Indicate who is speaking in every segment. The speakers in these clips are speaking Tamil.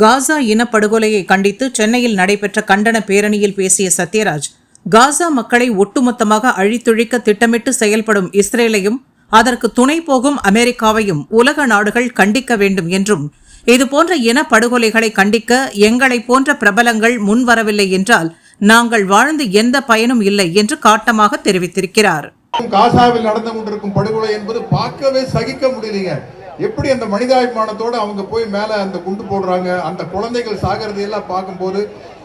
Speaker 1: காசா இனப்படுகொலையை கண்டித்து சென்னையில் நடைபெற்ற கண்டன பேரணியில் பேசிய சத்யராஜ் காசா மக்களை ஒட்டுமொத்தமாக அழித்தொழிக்க திட்டமிட்டு செயல்படும் இஸ்ரேலையும் அதற்கு துணை போகும் அமெரிக்காவையும் உலக நாடுகள் கண்டிக்க வேண்டும் என்றும் இதுபோன்ற இனப்படுகொலைகளை கண்டிக்க எங்களைப் போன்ற பிரபலங்கள் முன்வரவில்லை என்றால் நாங்கள் வாழ்ந்து எந்த பயனும் இல்லை என்று காட்டமாக தெரிவித்திருக்கிறார்.
Speaker 2: காசாவில் நடந்து கொண்டிருக்கும் படுகொலை என்பது பார்க்கவே சகிக்க முடியலைங்க. எப்படி அந்த மனிதாபிமானத்தோடு அவங்க போய் மேலே அந்த குண்டு போடுறாங்க அந்த குழந்தைகள் சாகிறதையெல்லாம் பார்க்கும்போது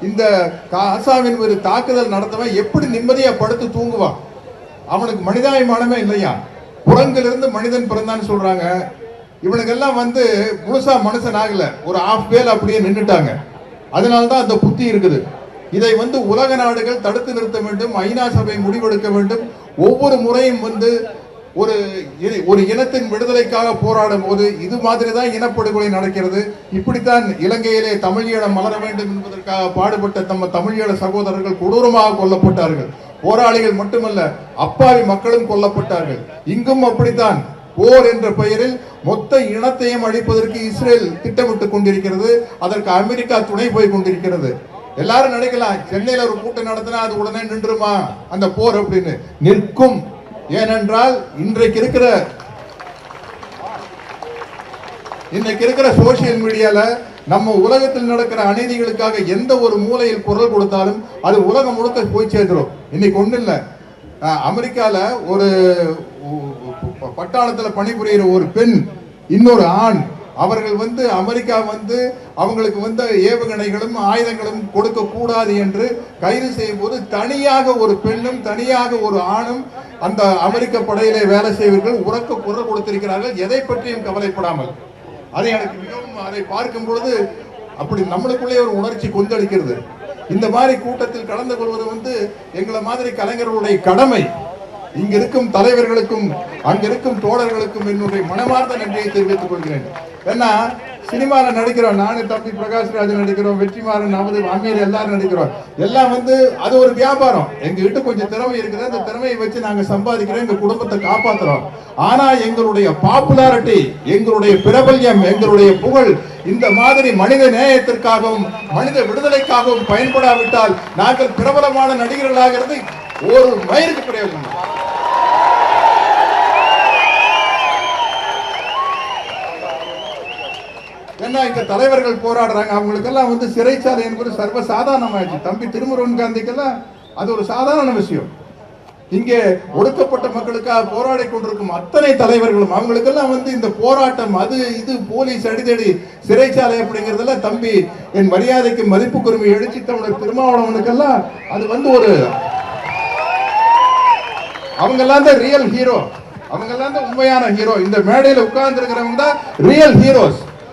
Speaker 2: இந்த காசாவின் மீது தாக்குதல் நடத்தவன் எப்படி நிம்மதியாக படுத்து தூங்குவான்? அவனுக்கு மனிதாபிமானமே இல்லையா? குரங்கிலிருந்து மனிதன் பிறந்தான்னு சொல்கிறாங்க இவனுக்கெல்லாம் வந்து முழுசாக மனுஷன் ஆகலை. ஒரு ஆஃப் வேல் அப்படியே நின்றுட்டாங்க அதனால தான் அந்த புத்தி இருக்குது. இதை வந்து உலக நாடுகள் தடுத்து நிறுத்த வேண்டும் ஐநா சபை முடிவெடுக்க வேண்டும். ஒவ்வொரு முறையும் வந்து ஒரு ஒரு இனத்தின் விடுதலைக்காக போராடும் போது இது மாதிரி தான் இனப்படுகொலை நடக்கிறது. இப்படித்தான் இலங்கையிலே தமிழீழம் மலர வேண்டும் என்பதற்காக பாடுபட்ட நம்ம தமிழீழ சகோதரர்கள் கொடூரமாக கொல்லப்பட்டார்கள். போராளிகள் மட்டுமல்ல அப்பாவி மக்களும் கொல்லப்பட்டார்கள். இங்கும் அப்படித்தான். போர் என்ற பெயரில் மொத்த இனத்தையும் அழிப்பதற்கு இஸ்ரேல் திட்டமிட்டுக் கொண்டிருக்கிறது. அதற்கு அமெரிக்கா துணை போய் கொண்டிருக்கிறது. எல்லாரும் நினைக்கலாம் சென்னையில ஒரு கூட்டம் நடத்தினா அது உடனே நின்றுமா? அந்த போர் அப்படின்னு. நிற்கும். ஏனென்றால் இன்றைக்கு இருக்கிற இன்னைக்கு இருக்கிற சோசியல் மீடியால நம்ம உலகத்தில் நடக்கிற அநீதிகளுக்காக எந்த ஒரு மூலையில் குரல் கொடுத்தாலும் அது உலகம் முழுக்க போய் சேர்ந்துடும் இன்னைக்கு ஒண்ணு இல்லை. அமெரிக்காவில் அமெரிக்கால ஒரு பட்டாளத்தில் பணிபுரியிற பணிபுரிகிற ஒரு பெண் இன்னொரு ஆண் அவர்கள் வந்து அமெரிக்கா வந்து அவங்களுக்கு வந்து ஏவுகணைகளும் ஆயுதங்களும் கொடுக்க கூடாது என்று கைது செய்யும் போது தனியாக ஒரு பெண்ணும் தனியாக ஒரு ஆணும் அந்த அமெரிக்க படையிலே வேலை செய்வர்கள் உறக்க குரல் கொடுத்திருக்கிறார்கள் எதை பற்றியும் கவலைப்படாமல். அதை எனக்கு மிகவும் அதை பார்க்கும் பொழுது அப்படி நம்மளுக்குள்ளே ஒரு உணர்ச்சி கொந்தளிக்கிறது. இந்த மாதிரி கூட்டத்தில் கலந்து கொள்வது வந்து எங்களை மாதிரி கலைஞர்களுடைய கடமை. இங்கிருக்கும் தலைவர்களுக்கும் அங்கிருக்கும் தோழர்களுக்கும் என்னுடைய மனமார்ந்த நன்றியை தெரிவித்துக் கொள்கிறேன். ஏன்னா சினிமால நடிக்கிறோம். நானு தம்பி பிரகாஷ்ராஜ் நடிக்கிறோம். வெற்றிமாறன் நமது அமீர் எல்லாரும் நடிக்கிறோம். எல்லாம் வந்து அது ஒரு வியாபாரம். எங்க வீட்டு கொஞ்சம் திறமை இருக்குது. அந்த திறமையை வச்சு நாங்க சம்பாதிக்கிறோம். எங்க குடும்பத்தை காப்பாத்துறோம். ஆனா எங்களுடைய பாப்புலாரிட்டி எங்களுடைய பிரபல்யம் எங்களுடைய புகழ் இந்த மாதிரி மனித நேயத்திற்காகவும் மனித விடுதலைக்காகவும் பயன்படாவிட்டால் நாங்கள் பிரபலமான நடிகர்களாகிறது ஒரு மயிருக்கு பிரயோஜனம் இல்லை. ஏன்னா இங்க தலைவர்கள் போராடுறாங்க. அவங்களுக்கெல்லாம் வந்து சிறைச்சாலை என்பது சர்வ சாதாரணமாயிடுச்சு தம்பி திருமுருகன் காந்திக்கெல்லாம் அது ஒரு சாதாரண விஷயம். இங்கே ஒடுக்கப்பட்ட மக்களுக்காக போராடி கொண்டிருக்கும் அத்தனை தலைவர்களும் அவங்களுக்கெல்லாம் வந்து இந்த போராட்டம் அது இது போலீஸ் அடிதடி சிறைச்சாலை அப்படிங்கறதெல்லாம் தம்பி என் மரியாதைக்கு மதிப்புக்குரிமை எழுச்சி தமிழர் திருமாவளவனுக்கெல்லாம் அது வந்து ஒரு அவங்கெல்லாம் தான் ரியல் ஹீரோ அவங்கெல்லாம் தான் உண்மையான ஹீரோ இந்த மேடையில உட்கார்ந்து இருக்கிறவங்க தான் ரியல் ஹீரோஸ்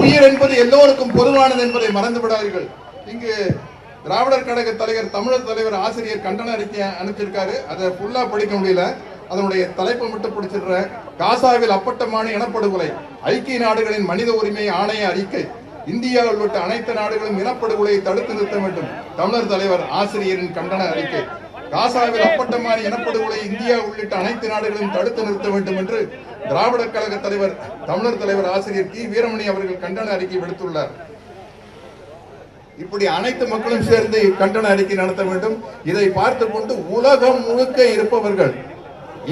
Speaker 2: உயிர் என்பது எல்லோருக்கும் பொதுவானது என்பதை மறந்து விடாதீர்கள் இங்கு திராவிடர் கழக தலைவர் தமிழர் தலைவர் ஆசிரியர் கண்டன அறிக்கை அனுப்பிச்சிருக்காரு அதை ஃபுல்லா படிக்க முடியல. அதனுடைய தலைப்பை மட்டும் பிடிச்சிடுற காசாவில் அப்பட்டமான இனப்படுகொலை ஐக்கிய நாடுகளின் மனித உரிமை ஆணைய அறிக்கை இந்தியா உள்ளிட்ட அனைத்து நாடுகளும் இனப்படுகொலையை தடுத்து நிறுத்த வேண்டும். தமிழர் தலைவர் ஆசிரியரின் கண்டன அறிக்கை. காசாவில் அப்பட்டமான இனப்படுகொலை இந்தியா உள்ளிட்ட அனைத்து நாடுகளும் தடுத்து நிறுத்த வேண்டும் என்று திராவிடர் கழக தலைவர் தமிழர் தலைவர் ஆசிரியர் கி. வீரமணி அவர்கள் கண்டன அறிக்கை விடுத்துள்ளார். இப்படி அனைத்து மக்களும் சேர்ந்து கண்டன அறிக்கை நடத்த வேண்டும். இதை பார்த்து கொண்டு உலகம் முழுக்க இருப்பவர்கள்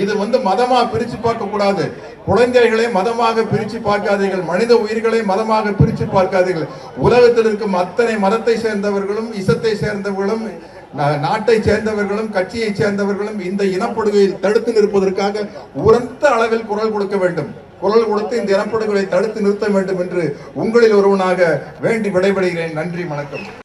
Speaker 2: இது வந்து மதமா பிரிச்சு பார்க்க கூடாது. குழந்தைகளை மதமாக பிரிச்சு பார்க்காதீர்கள். மனித உயிர்களை மதமாக பிரித்து பார்க்காதீர்கள். உலகத்தில் இருக்கும் அத்தனை மதத்தை சேர்ந்தவர்களும் இசத்தை சேர்ந்தவர்களும் நா- நாட்டை சேர்ந்தவர்களும் கட்சியை சேர்ந்தவர்களும் இந்த இனப்படுகையை தடுத்து நிற்பதற்காக உரந்த அளவில் குரல் கொடுக்க வேண்டும். குரல் கொடுத்து இந்த இனப்படுகொலை தடுத்து நிறுத்த வேண்டும் என்று உங்களில் ஒருவனாக வேண்டி விடைபெறுகிறேன். நன்றி வணக்கம்.